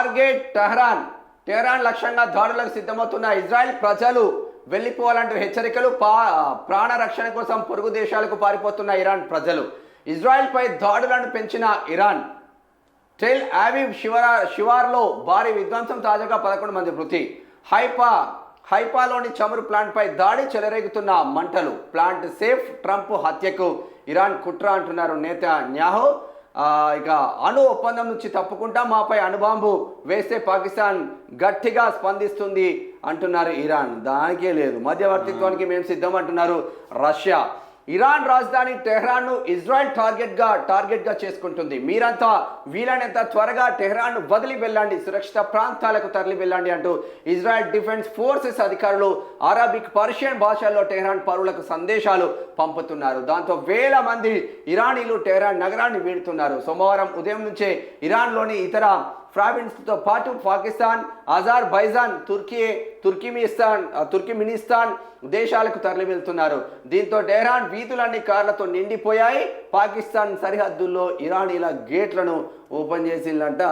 Target Tehran. Tehran లక్ష్యంగా దాడులకు సిద్ధమవుతున్న ఇజ్రాయెల్ ప్రజలు వెళ్ళిపోవాలంటూ హెచ్చరికలు పా ప్రాణ రక్షణ కోసం పొరుగు దేశాలకు పారిపోతున్న ఇరాన్ ప్రజలు. ఇజ్రాయెల్పై దాడులను పెంచిన ఇరాన్. టెల్ ఆవివ్ శివరా శివార్లో భారీ విధ్వంసం తాజాగా పదకొండు మంది మృతి. హైపా హైపాలోని చమురు ప్లాంట్పై దాడి చెలరేగుతున్న మంటలు. ప్లాంట్ సేఫ్ ట్రంప్ హత్యకు ఇరాన్ కుట్ర అంటున్నారు నేత న్యాహో ఇక అణు ఒప్పందం నుంచి తప్పుకుంటా మాపై అణుబాంబు వేస్తే పాకిస్తాన్ గట్టిగా స్పందిస్తుంది అంటున్నారు ఇరాన్. దానికే లేదు. మధ్యవర్తిత్వానికి మేము సిద్ధం అంటున్నారు రష్యా. ఇరాన్ రాజధాని టెహ్రాన్ను ఇజ్రాయెల్ టార్గెట్గా టార్గెట్గా చేసుకుంటుంది. మీరంతా వీలైనంత త్వరగా టెహ్రాన్ను వదిలి వెళ్ళండి సురక్షిత ప్రాంతాలకు తరలి వెళ్ళండి అంటూ ఇజ్రాయెల్ డిఫెన్స్ ఫోర్సెస్ అధికారులు అరబిక్ పర్షియన్ భాషల్లో టెహ్రాన్ పౌరులకు సందేశాలు పంపుతున్నారు. దాంతో వేల మంది ఇరానీలు టెహ్రాన్ నగరాన్ని వీడుతున్నారు. సోమవారం ఉదయం నుంచే ఇరాన్లోని ఇతర ప్రావిన్స్తో పాటు పాకిస్తాన్ అజార్ బైజాన్ తుర్కీ తుర్కిమిస్తాన్ తుర్కిమినిస్తాన్ దేశాలకు తరలి వెళ్తున్నారు దీంతో టెహ్రాన్ వీధులన్నీ కార్లతో నిండిపోయాయి. పాకిస్తాన్ సరిహద్దుల్లో ఇరానీల గేట్లను ఓపెన్ చేసిందంట.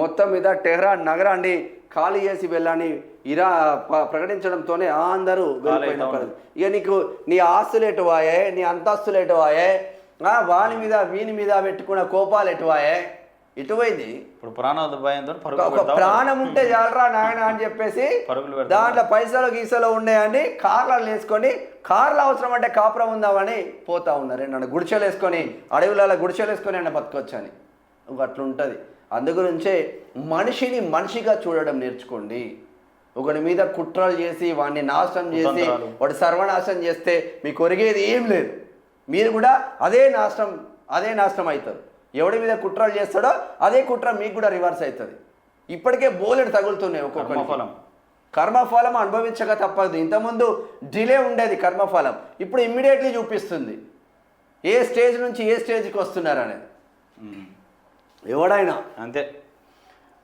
మొత్తం మీద టెహ్రాన్ నగరాన్ని ఖాళీ చేసి వెళ్ళని ఇరా ప్రకటించడంతోనే అందరూ వెళ్ళిపోయిన అవును. పరిస్థితి. ఇక నీకు నీ ఆస్తులు ఎటువాయే నీ అంతస్తులు ఎటువాయే వాని మీద వీని మీద పెట్టుకున్న కోపాలు ఎటువాయే ఇటువైంది. ఇప్పుడు ప్రాణాలు భయంతో ఒక ప్రాణం ఉంటే చాలరా నాయన అని చెప్పేసి దాంట్లో పైసలు గీసలు ఉన్నాయని కార్లను వేసుకొని కార్లు అవసరం అంటే కాపురం ఉందామని పోతా ఉన్నారు. నన్ను గుడిచెలు వేసుకొని అడవులలో గుడిచెలు వేసుకొని అన్న బతకొచ్చని. ఒక అట్లుంటుంది. అందుగురించే మనిషిని మనిషిగా చూడడం నేర్చుకోండి. ఒకడి మీద కుట్రలు చేసి వాడిని నాశనం చేసి. వాడు సర్వనాశనం చేస్తే మీకు ఒరిగేది ఏం లేదు. మీరు కూడా అదే నాశనం అదే నాశనం అవుతారు. ఎవడి మీద కుట్రలు చేస్తాడో అదే కుట్ర మీకు కూడా రివర్స్ అవుతుంది. ఇప్పటికే బోలెడు తగులుతున్నాయి ఒక్కొక్కరికి. కర్మఫలం. కర్మఫలం అనుభవించక తప్పదు. ఇంతకుముందు డిలే ఉండేది కర్మఫలం. ఇప్పుడు ఇమ్మీడియట్లీ చూపిస్తుంది. ఏ స్టేజ్ నుంచి ఏ స్టేజ్కి వస్తున్నారు అనేది. ఎవడైనా. అంతే.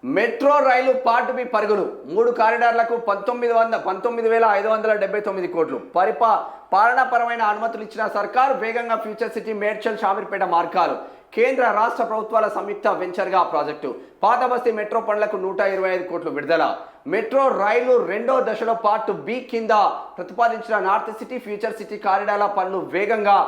మెట్రో రైలు పార్ట్ బి పరుగులు మూడు కారిడార్లకు పంతొమ్మిది వంద పంతొమ్మిది వేల ఐదు వందల డెబ్బై తొమ్మిది కోట్లు. పరిపా పాలనాపరమైన అనుమతులు ఇచ్చిన సర్కారు వేగంగా ఫ్యూచర్ సిటీ మేడ్చల్ షామీర్పేట మార్గాలు. కేంద్ర రాష్ట్ర ప్రభుత్వాల సంయుక్త వెంచర్గా ప్రాజెక్టు. పాత బస్తీ మెట్రో పనులకు నూట ఇరవై ఐదు కోట్లు విడుదల. మెట్రో రైలు రెండో దశలో పార్ట్ బి కింద ప్రతిపాదించిన నార్త్ సిటీ ఫ్యూచర్ సిటీ కారిడార్ల పనులు వేగంగా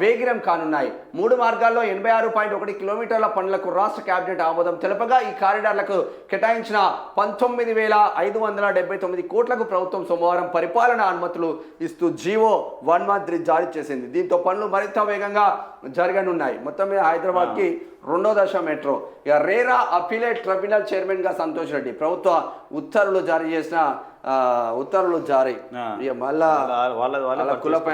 వేగిరం కానున్నాయి. మూడు మార్గాల్లో ఎనభై ఆరు పాయింట్ ఒకటి కిలోమీటర్ల పనులకు రాష్ట్ర కేబినెట్ ఆమోదం తెలపగా ఈ కారిడార్లకు కేటాయించిన పంతొమ్మిది వేల ఐదు వందల డెబ్బై తొమ్మిది కోట్లకు ప్రభుత్వం సోమవారం పరిపాలన అనుమతులు ఇస్తూ జీవో వన్ వన్ త్రీ జారీ చేసింది. దీంతో పనులు మరింత వేగంగా జరగనున్నాయి. మొత్తం మీద హైదరాబాద్కి రెండో దశ మెట్రో. ఇక రేరా అపీలేట్ ట్రిబ్యునల్ చైర్మన్గా సంతోష్ రెడ్డి ప్రభుత్వ ఉత్తర్వులు జారీ చేసిన ఉత్తర్వులు జారీ. ఇక మళ్ళా వాళ్ళ వాళ్ళ కులపై